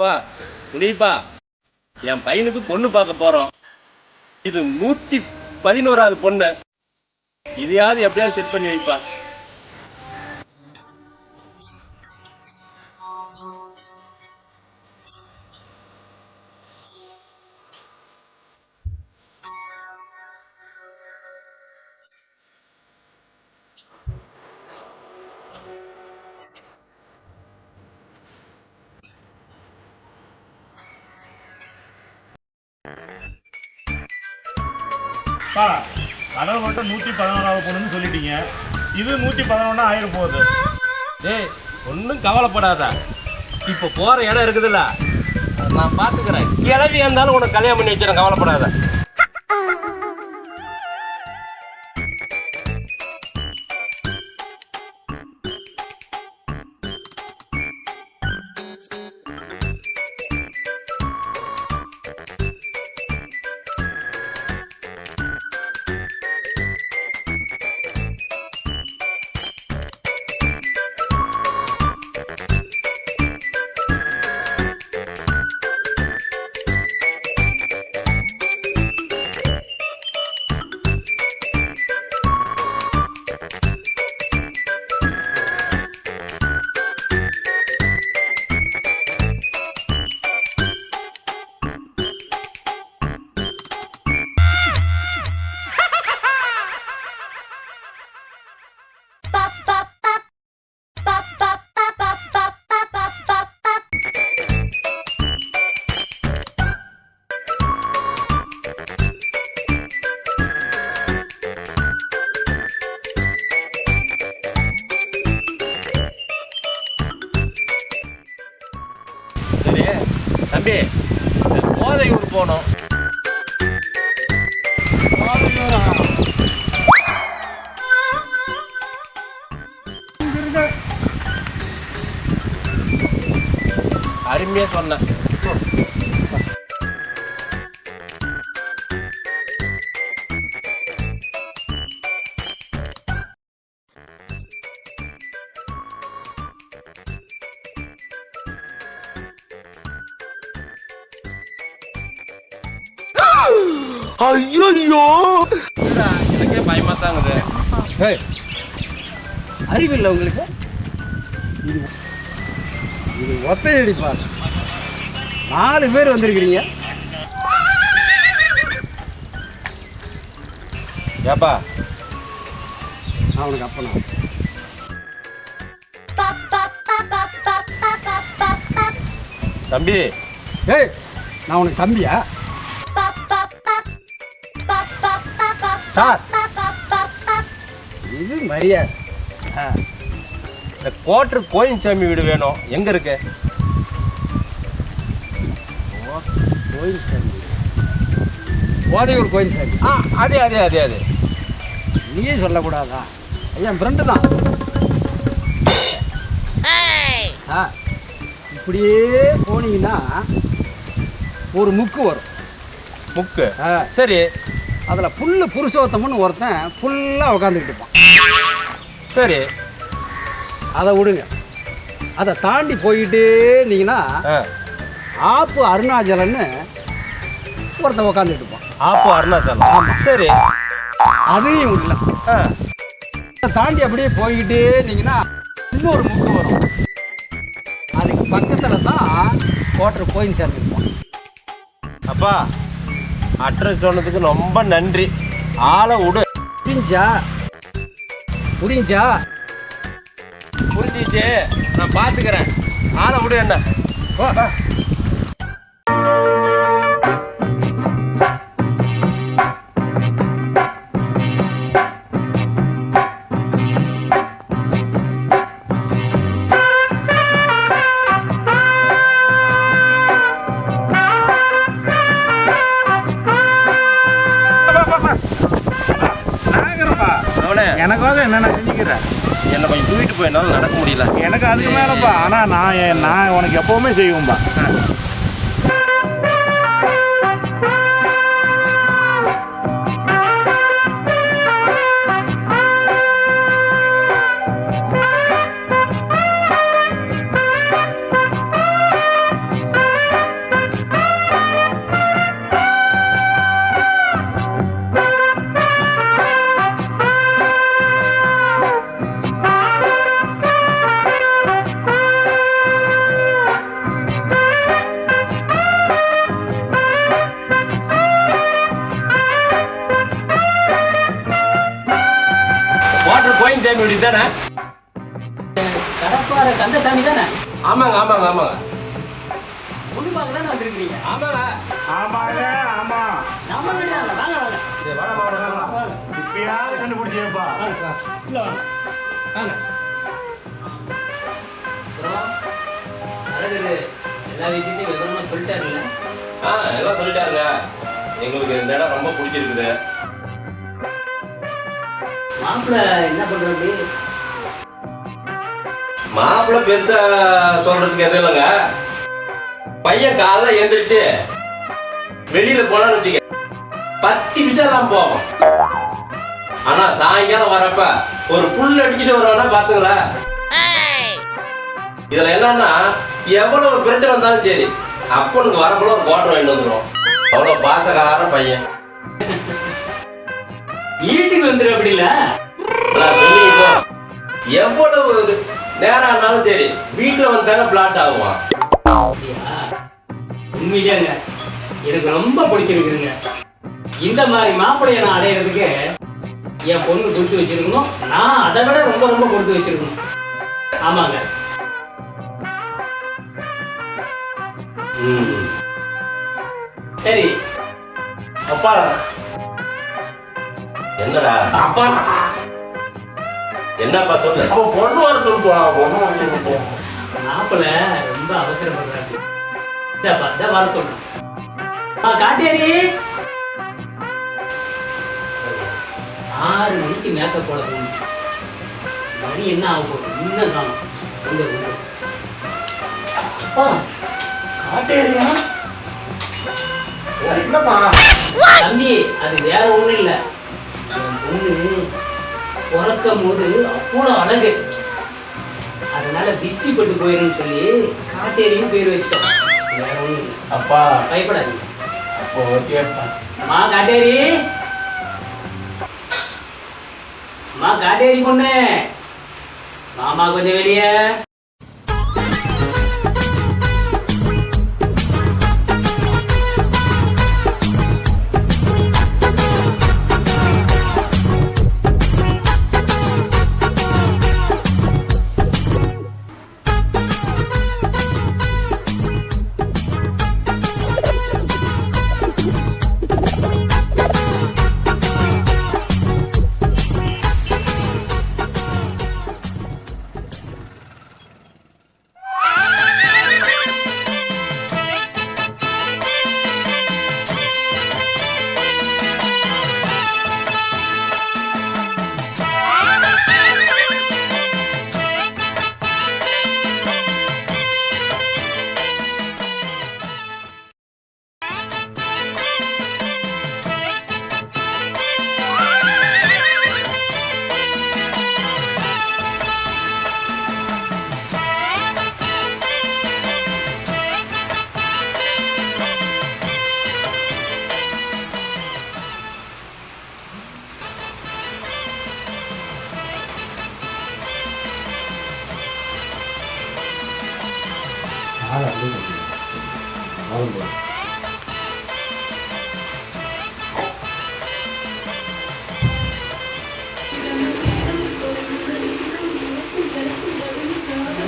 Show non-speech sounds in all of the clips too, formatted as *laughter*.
அப்பா முனிப்பா என் பையனுக்கு பொண்ணு பார்க்க போறோம். இது நூத்தி பதினோராவது பொண்ணு. இதையாவது எப்படியாவது செட் பண்ணி வைப்பா. பா கடல் மட்டும் நூற்றி பதினோராவது பொண்ணுன்னு சொல்லிட்டீங்க. இது நூற்றி பதினொன்னா ஆயிரம் போகுது. டேய் ஒன்றும் கவலைப்படாத. இப்போ போகிற இடம் இருக்குதுல்ல. நான் பார்த்துக்கிறேன் கிளவி இருந்தாலும் உனக்கு கல்யாணம் பண்ணி வச்சிடறேன் கவலைப்படாத. அருமையா சொன்னேன் ஐயோ எனக்கே பயமா தாங்குது அறிவில்லை உங்களுக்கு? இது ஒத்தையடிப்பா நாலு பேர் வந்திருக்கிறீங்க. ஏப்பா. அவனுக்கு அப்பனா. தம்பி. ஏய் நான் உனக்கு தம்பியா? சார். இது மரியாதை. ஆ. இந்த கோட்டர் கோயின்சாமி வீடு வேணும். எங்க இருக்கு? கோயில் சாமி போதையூர் கோயில் சாமி ஆ அதே அதே அதே அதே. நீயே சொல்லக்கூடாதா? என் ஃப்ரெண்டு தான். ஆ இப்படியே போனீங்கன்னா ஒரு முக்கு வரும். முக்கு? ஆ. சரி. அதில் புல்லு புருஷோத்தமன்னு ஒருத்தன் ஃபுல்லாக உட்காந்துக்கிட்டு இருப்பான். சரி. அதை விடுங்க. அதை தாண்டி போயிட்டே இருந்தீங்கன்னா ஆப்பு அருணாச்சலன்னு ஒருத்தன் உட்காந்துட்டு இருப்பான். ஆப்போ அருணாச்சலம். ஆமா. சரி. அதையும் விடல அதை தாண்டி அப்படியே போய்கிட்டே இருந்தீங்கன்னா இன்னொரு முக்கு வரும். அதுக்கு பக்கத்தில் தான் கோட்டர் கோயில் சேர்ந்துருப்பான் அப்பா அட்ரஸ் சொன்னதுக்கு ரொம்ப நன்றி. ஆளை விடு. புரிஞ்சா? புரிஞ்சா? வச்சு நான் பார்த்துக்கிறேன் ஆளை விடு என்ன என்னால் நடக்க முடியல. எனக்கு அதுக்கு மேலப்பா. ஆனால் நான் என்- நான் உனக்கு எப்பவுமே செய்வேன்பா. தானே கடப்பாறை கந்தசாமி தானே? ஆமாங்க ஆமாங்க ஆமாங்க. பொண்ணு பார்க்க தானே வந்திருக்கிறீங்க. ஆமாங்க. ஆமாங்க ஆமா. நம்ம வாங்க. இப்பயாவது கண்டுபிடிச்சேப்பா இல்ல வாங்க. வாங்க. எல்லா விஷயத்தையும் சொல்லிட்டாருல்ல. ஆ எல்லாம் சொல்லிட்டாருங்க. எங்களுக்கு இந்த இடம் ரொம்ப பிடிச்சிருக்குது. மாப்பிள்ள என்ன பண்றது? மாப்பிள்ளை பெருசா சொல்றதுக்கு எதுவும் இல்லைங்க. பையன் காலைல எந்திரிச்சு வெளியில போனான்னு வச்சுக்க பத்து நிமிஷம் தான் போகும். ஆனா சாயங்காலம் வரப்ப ஒரு புல் அடிச்சுட்டு வருவானா பாத்துங்களேன் இதுல என்னன்னா எவ்வளவு பிரச்சனை வந்தாலும் சரி அப்பனுக்கு வரக்குள்ள ஒரு கோட்டை வாங்கிட்டு வந்துடும் அவ்வளவு பாசகார பையன். வீட்டுக்கு வந்துரு அப்படி எவ்வளவு நேரம் ஆனாலும் சரி வீட்டுல வந்தாங்க பிளாட் ஆகுவான் உண்மையாங்க உண்மையிலேங்க எனக்கு ரொம்ப பிடிச்சிருக்குதுங்க. இந்த மாதிரி மாப்பிள்ளைய நான் அடையிறதுக்கு என் பொண்ணு கொடுத்து வச்சிருக்கணும். நான் அதை விட ரொம்ப ரொம்ப கொடுத்து வச்சிருக்கணும். ஆமாங்க. சரி. அப்பா என்னடா? அப்பா. என்னப்பா சொல்லு அப்ப பொண்ணு வர சொல்லுப்பா. பொண்ணு வர மாப்பிள்ளை ரொம்ப இந்தாப்பா இதான் வர சொல்றேன் காட்டேரி. ஆறு மணிக்கு மேக்கப் போட தோணுச்சு மணி என்ன ஆகும் இன்னும் காணும் உங்க உங்க அப்பா காட்டேரியா? என்னப்பா தம்பி அது வேற ஒண்ணும் இல்ல. பொண்ணு பிறக்கும் போது அவ்வளோ அழகு. அதனால திஷ்டி பட்டு போயிருன்னு சொல்லி காட்டேரியும் பேர் வச்சிட்டோம். வேற அப்பா. பயப்படாதீங்க. அப்போ ஓகேப்பா மா காட்டேரி. மா காட்டேரி பொண்ணு. மாமா கொஞ்சம் வெளியே.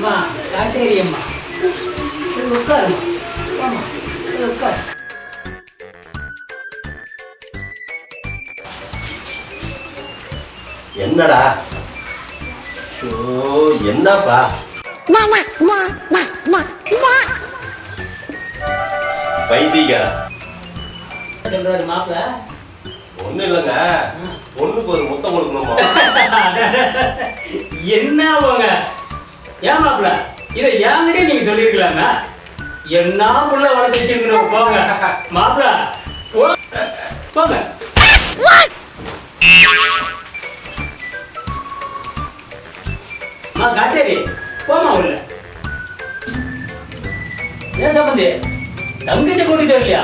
அம்மா காட்டேரி அம்மா. சரி உட்காருமா ஆமா சரி உட்காரு. என்னடா? ஷோ என்னப்பா? என்ன சொல்றாரு மாப்பிள்ள ஒண்ணு இல்லைங்க. பொண்ணுக்கு ஒரு முத்தம் கொடுக்கணுமா? *laughs* என்ன ஏன் மாப்பிள்ள இதை ஏங்கிட்டே நீங்க சொல்லிருக்கலாங்க என்ன புள்ள வளர்த்து வச்சிருக்கணும் போங்க. மாப்பிள்ள போ- போங்க. அம்மா காட்டேரி போமா உள்ள. ஏன் சம்பந்தி தங்கச்சி கூட்டிட்டு வரலையா?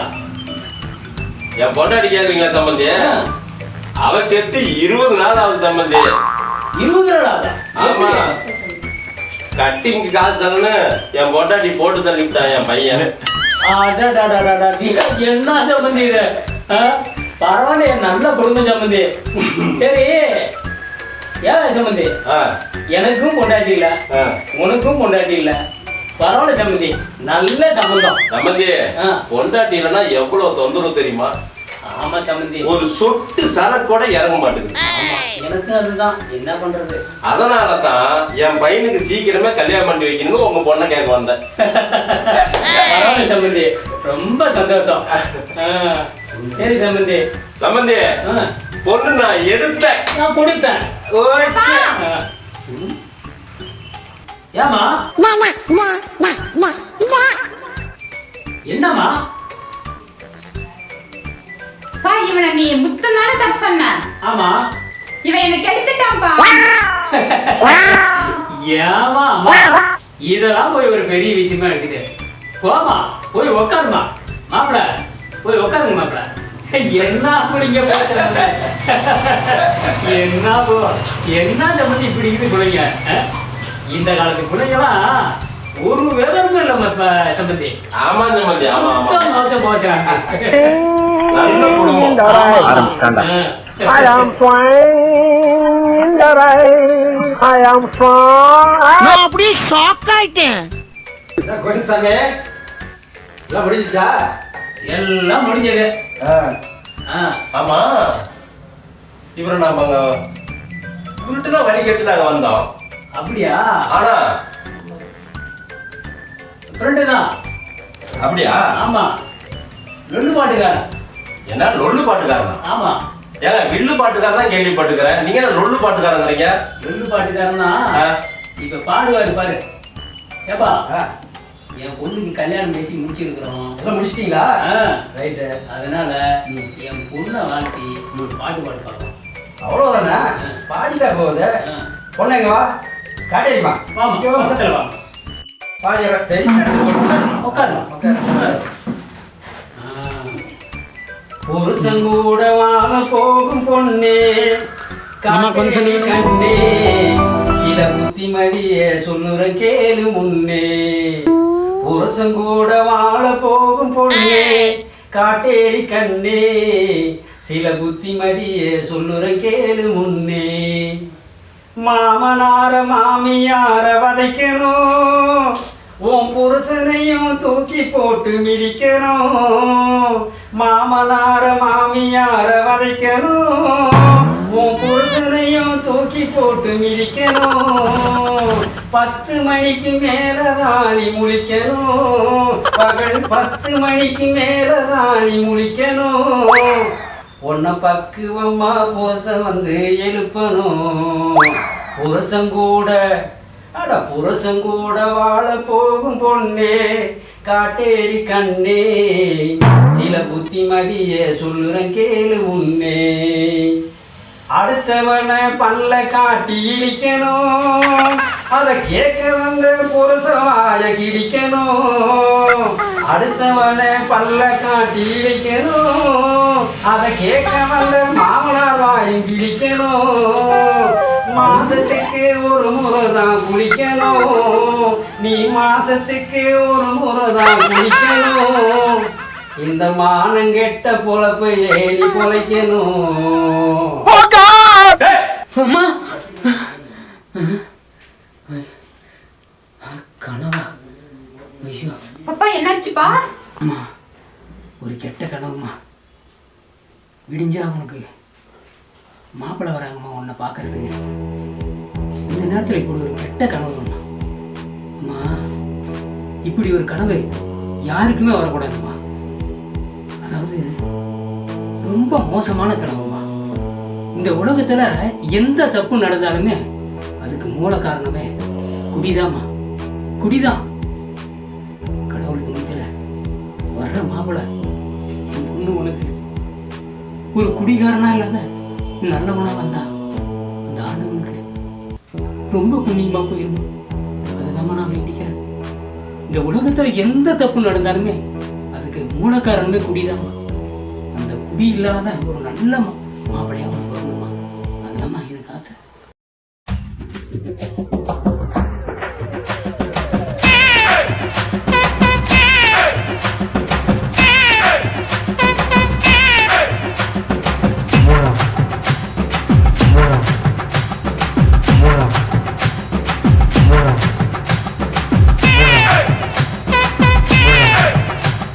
என் பொண்டாட்டி கேக்குறீங்களா சம்பந்தி? அவ செத்து இருபது நாள் ஆகுது சம்பந்தி. இருபது நாள் ஆகுதா? ஆமா. கட்டிங்க்கு காசு தரணும்னு என் பொண்டாட்டி போட்டு தள்ளிவிட்டான் என் பையன். என்ன சம்பந்தி இது? ஆ? பரவாயில்லையே நல்ல குடும்ப சம்பந்தி. சரி. ஏன் சம்பந்தி? எனக்கும் பொண்டாட்டி இல்ல. உனக்கும் பொண்டாட்டி இல்ல. பரவாயில்ல சம்பந்தி. நல்ல சம்பந்தம். சம்பந்தி ஆ. பொண்டாட்டி இல்லைன்னா எவ்வளவு தொந்தரவு தெரியுமா? ஆமா சம்பந்தி. ஒரு சொட்டு சரக்கோட இறங்க மாட்டேங்குது. ஆமா எனக்கும் அதுதான். என்ன பண்றது? அதனால தான் என் பையனுக்கு சீக்கிரமே கல்யாணம் பண்ணி வைக்கணும்னு உங்க பொண்ணை கேட்க வந்தேன். பரவாயில்ல சம்பந்தி. ரொம்ப சந்தோஷம். ஆ, சரி சம்பந்தி. சம்பந்தி ஆ, பொண்ணு நான் எடுத்தேன். நான் கொடுத்தேன். ஓகே. ஆ. ம். ஏம்மா? என்னம்மா? பா இவனை நீ புத்தம் தானே தப்பு சொன்ன. ஆமா. இவன் என்ன கெடுத்துட்டான்ப்பா ஏமா இதெல்லாம் போய் ஒரு பெரிய விஷயமா இருக்குது. போமா போய் உக்காருமா மாப்பிள போய் உக்காருங்க மாப்பிள. என்ன அப்படிங்க பேசுறாங்க? என்ன போ என்ன சம்பந்தி இப்படி இருக்குது பிள்ளைங்க? இந்த காலத்து பிள்ளைங்களாம் ஒரு விவரமும் இல்லை சம்பந்தி. ஆமா சம்பந்தி. ஆமா ஆமா. மோசம் போச்சாங்க நல்ல குடும்பம். I am flying in the rain. I am flying. நான் அப்படியே ஷாக் ஆயிட்டேன். என்ன கோயில்சாமி எல்லாம் முடிஞ்சிச்சா? எல்லாம் முடிஞ்சது. ஆ. ஆமா. இவரை நாம இவர்கிட்ட தான் வழி கேட்டு நாங்க வந்தோம். அப்படியா? ஆனா. ஃப்ரெண்டு தான். அப்படியா? ஆமா. லொல்லு பாட்டுக்காரன். என்ன லொல்லு பாட்டுக்காரனா? ஆமா. ஏங்க வில்லு பாட்டுக்காரன் தான் கேள்விப்பட்டுக்கிறேன் நீங்க என்ன லொல்லு பாட்டுக்காரங்கிறீங்க? லொல்லு பாட்டுக்காரன்? தான் ஆ. இப்ப பாடுவாரு பாரு. ஏப்பா என் பொண்ணுக்கு கல்யாணம் பேசி முடிச்சிருக்கிறோம். எல்லாம் முடிச்சிட்டீங்களா? ரைட்டு. அதனால என் பொண்ணை வாழ்த்தி பாட்டு பாட்டு பார்க்கலாம் அவ்வளோதானே பாடிட்டா போகுது. பொண்ணுங்க வா? காடேரிமா வாமா பக்கத்துல வாமா பாடிடுறேன் உட்காருமா உட்காரு. ஆ. புருஷங்கூட வாழ போகும் பொண்ணே கொஞ்சம் கண்ணே. சில புத்திமதிய சொல்லுற கேளு முன்னே. புருஷங்கூட வாழ போகும் பொண்ணே. காட்டேரி கண்ணே. சில புத்திமதிய சொல்லுற கேளு முன்னே. மாமனார மாமியார வதைக்கணும். உன் புருஷனையும் தூக்கி போட்டு மிதிக்கணும். மாமனார மாமியார வதைக்கணும். உன் புருஷனையும் தூக்கி போட்டு மிதிக்கணும். பத்து மணிக்கு மேல ராணி முழிக்கணும். பகல் பத்து மணிக்கு மேல ராணி முழிக்கணும். உன்னை பக்குவம்மா புருஷன் வந்து எழுப்பணும். புருஷன் கூட அட புருஷன் கூட வாழ போகும் பொண்ணே. காட்டேரி கண்ணே சில புத்திமதிய சொல்லுறன் கேளு உன்னே. அடுத்தவனை பல்ல காட்டி இழிக்கணும். அத கேட்க வந்த புருஷவாய கிடிக்கணும். அடுத்தவனை பல்ல காட்டி இழிக்கணும். அத கேட்க வந்த மாமனார் வாயும் கிழிக்கணும் மாசத்துக்கு ஒரு முறை தான் குளிக்கணும். நீ மாசத்துக்கு ஒரு முறை தான் குளிக்கணும். இந்த மானங்கெட்ட பொழப்பை ஏறி பொழைக்கணும். அம்மா! கனவா? ஐயோ. அப்பா என்னாச்சுப்பா? அம்மா ஒரு கெட்ட கனவுமா விடிஞ்சா அவனுக்கு மாப்பிள்ளை வராங்கம்மா உன்னை பார்க்கறதுக்கு. இந்த நேரத்தில் இப்படி ஒரு கெட்ட கனவுமா அம்மா இப்படி ஒரு கனவு யாருக்குமே வரக்கூடாதும்மா. அதாவது ரொம்ப மோசமான கனவுமா இந்த உலகத்தில் எந்த தப்பு நடந்தாலுமே அதுக்கு மூல காரணமே குடிதாம்மா. குடிதான். கடவுள் புண்ணியத்துல வர்ற மாப்பிள என் பொண்ணு உனக்கு. ஒரு குடிகாரனா இல்லாத நல்லவனா வந்தா அந்த ஆண்டவனுக்கு ரொம்ப புண்ணியமாக போயிரும். அதுதான் நான் வேண்டிக்கிறேன். இந்த உலகத்தில் எந்த தப்பு நடந்தாலுமே அதுக்கு மூலக்காரனுமே குடிதான் குடிதாம்மா. அந்த குடி இல்லாத ஒரு நல்ல மா-